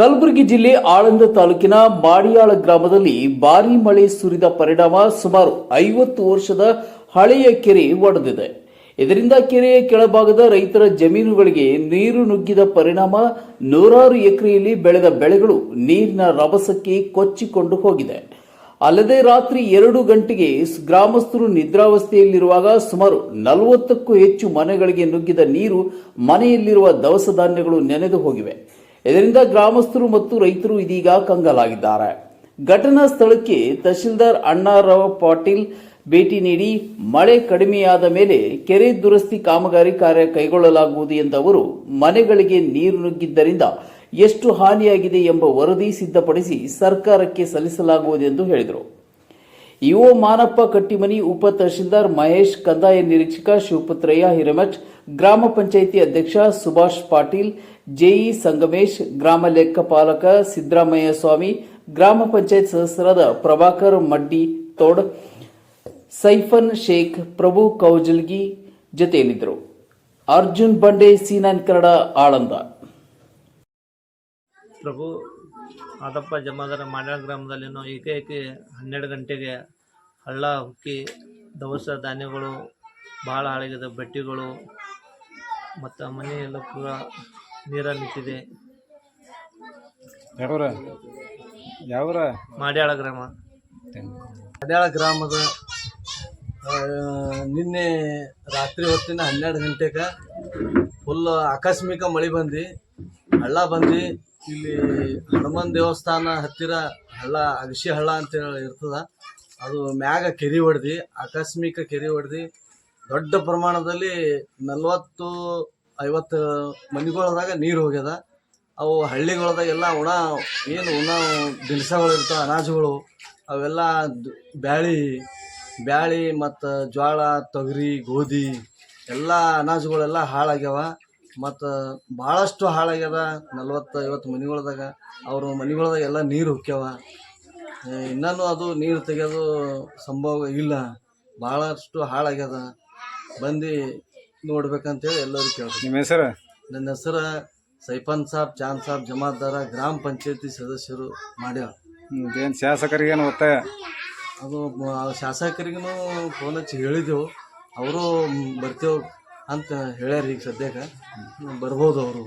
ಕಲಬುರಗಿ ಜಿಲ್ಲೆ ಆಳಂದ ತಾಲೂಕಿನ ಮಾಡಿಯಾಳ ಗ್ರಾಮದಲ್ಲಿ ಭಾರೀ ಮಳೆ ಸುರಿದ ಪರಿಣಾಮ ಸುಮಾರು ಐವತ್ತು ವರ್ಷದ ಹಳೆಯ ಕೆರೆ ಒಡೆದಿದೆ. ಇದರಿಂದ ಕೆರೆಯ ಕೆಳಭಾಗದ ರೈತರ ಜಮೀನುಗಳಿಗೆ ನೀರು ನುಗ್ಗಿದ ಪರಿಣಾಮ ನೂರಾರು ಎಕರೆಯಲ್ಲಿ ಬೆಳೆದ ಬೆಳೆಗಳು ನೀರಿನ ರಭಸಕ್ಕೆ ಕೊಚ್ಚಿಕೊಂಡು ಹೋಗಿದೆ. ಅಲ್ಲದೆ ರಾತ್ರಿ ಎರಡು ಗಂಟೆಗೆ ಗ್ರಾಮಸ್ಥರು ನಿದ್ರಾವಸ್ಥೆಯಲ್ಲಿರುವಾಗ ಸುಮಾರು ನಲವತ್ತಕ್ಕೂ ಹೆಚ್ಚು ಮನೆಗಳಿಗೆ ನುಗ್ಗಿದ ನೀರು ಮನೆಯಲ್ಲಿರುವ ದವಸ ಧಾನ್ಯಗಳು ನೆನೆದು ಹೋಗಿವೆ. ಇದರಿಂದ ಗ್ರಾಮಸ್ಥರು ಮತ್ತು ರೈತರು ಇದೀಗ ಕಂಗಾಲಾಗಿದ್ದಾರೆ. ಘಟನಾ ಸ್ಥಳಕ್ಕೆ ತಹಶೀಲ್ದಾರ್ ಅಣ್ಣಾರಾವ್ ಪಾಟೀಲ್ ಭೇಟಿ ನೀಡಿ ಮಳೆ ಕಡಿಮೆಯಾದ ಮೇಲೆ ಕೆರೆ ದುರಸ್ತಿ ಕಾಮಗಾರಿ ಕಾರ್ಯ ಕೈಗೊಳ್ಳಲಾಗುವುದು ಎಂದ ಅವರು ಮನೆಗಳಿಗೆ ನೀರು ನುಗ್ಗಿದ್ದರಿಂದ ಎಷ್ಟು ಹಾನಿಯಾಗಿದೆ ಎಂಬ ವರದಿ ಸಿದ್ಧಪಡಿಸಿ ಸರ್ಕಾರಕ್ಕೆ ಸಲ್ಲಿಸಲಾಗುವುದು ಎಂದು ಹೇಳಿದರು. ಇಒ ಮಾನಪ್ಪ ಕಟ್ಟಿಮನಿ ಉಪ ತಹಶೀಲ್ದಾರ್ ಮಹೇಶ್ ಕಂದಾಯ ನಿರೀಕ್ಷಕ ಶಿವಪುತ್ರಯ್ಯ ಹಿರಮಠ್ ಗ್ರಾಮ ಪಂಚಾಯಿತಿ ಅಧ್ಯಕ್ಷ ಸುಭಾಷ್ ಪಾಟೀಲ್ ಜೆಇ ಸಂಗಮೇಶ್, ಗ್ರಾಮ ಲೆಕ್ಕಪಾಲಕ ಸಿದ್ದರಾಮಯ್ಯ ಸ್ವಾಮಿ, ಗ್ರಾಮ ಪಂಚಾಯತ್ ಸದಸ್ಯರಾದ ಪ್ರಭಾಕರ್ ಮಡ್ಡಿ ತೋಡ್, ಸೈಫನ್ ಶೇಖ್, ಪ್ರಭು ಕೌಜಲ್ಗಿ ಜೊತೆಯಲ್ಲಿದ್ದರು. ಅರ್ಜುನ್ ಬಂಡೆ ಸೀನಾನ್ ಕನ್ನಡ, ಆಳಂದ. ಪ್ರಭು ಆದಪ್ಪ ಜಮಾದಾರ ಮಾಡ್ಯಾಳ ಗ್ರಾಮದಲ್ಲಿನೂ ಏಕೈಕಿ ಹನ್ನೆರಡು ಗಂಟೆಗೆ ಹಳ್ಳ ಹುಕ್ಕಿ ದವಸ ಧಾನ್ಯಗಳು ಭಾಳ ಹಾಳಾಗಿದೆ ಬಟ್ಟೆಗಳು ಮತ್ತು ಮನೆ ಎಲ್ಲ ಪೂರ ನೀರ ನಿಂತಿದೆ. ಯಾವ್ರ? ಯಾವ್ರ? ಮಾಡ್ಯಾಳ ಗ್ರಾಮ. ಮಾಡ್ಯಾಳ ಗ್ರಾಮದ ನಿನ್ನೆ ರಾತ್ರಿ ಹೊತ್ತಿನ ಹನ್ನೆರಡು ಗಂಟೆಗೆ ಫುಲ್ ಆಕಸ್ಮಿಕ ಮಳೆ ಬಂದು. ಹಳ್ಳ ಬಂದು ಇಲ್ಲಿ ಹನುಮಾನ್ ದೇವಸ್ಥಾನ ಹತ್ತಿರ ಹಳ್ಳ, ಅಗಶಿ ಹಳ್ಳ ಅಂತ ಇರ್ತದ. ಅದು ಮ್ಯಾಗ ಕೆರೆ ಹೊಡೆದು, ಆಕಸ್ಮಿಕ ಕೆರೆ ಹೊಡೆದು, ದೊಡ್ಡ ಪ್ರಮಾಣದಲ್ಲಿ ನಲ್ವತ್ತು, ಐವತ್ತು ಮನೆಗಳದಾಗ ನೀರು ಹೋಗ್ಯದ. ಅವು ಹಳ್ಳಿಗಳದಾಗೆಲ್ಲ ಉಣ ಏನು ಉಣ ದಿನಸಗಳು ಇರ್ತಾವೆ, ಅನಾಜುಗಳು, ಅವೆಲ್ಲ ಬ್ಯಾಳಿ ಬ್ಯಾಳಿ ಮತ್ತು ಜ್ವಾಳ, ತೊಗರಿ, ಗೋಧಿ ಎಲ್ಲ ಅನಾಜುಗಳೆಲ್ಲ ಹಾಳಾಗ್ಯಾವ. ಮತ್ತು ಭಾಳಷ್ಟು ಹಾಳಾಗ್ಯದ. ನಲ್ವತ್ತು ಐವತ್ತು ಮನೆಗಳ್ದಾಗ ಅವರು ಮನೆಗಳ್ದಾಗ ಎಲ್ಲ ನೀರು ಹುಕ್ಕ್ಯಾವ ಇನ್ನೂ ಅದು ನೀರು ತೆಗೆಯೋದು ಸಂಭವ ಇಲ್ಲ. ಭಾಳಷ್ಟು ಹಾಳಾಗ್ಯದ. ಬಂದು ನೋಡ್ಬೇಕಂತೇಳಿ ಎಲ್ಲರೂ ಕೇಳ್ತೀನಿ ನಿಮ್ಮ ಹೆಸರು? ನನ್ನ ಹೆಸರು ಸೈಫನ್ ಸಾಬ್ ಚಾನ್ ಸಾಬ್ ಜಮಾತ್ದಾರ ಗ್ರಾಮ ಪಂಚಾಯತಿ ಸದಸ್ಯರು ಮಾಡ್ಯಾವ ಏನು ಶಾಸಕರಿಗೇನು ಒತ್ತಾಯ ಅದು ಶಾಸಕರಿಗೂ ಫೋನ್ ಹಚ್ಚಿ ಹೇಳಿದೆವು ಅವರು ಬರ್ತೇವೆ ಅಂತ ಹೇಳ್ಯಾರ ಈಗ ಸದ್ಯಕ್ಕೆ. ಬರ್ಬೋದು ಅವರು.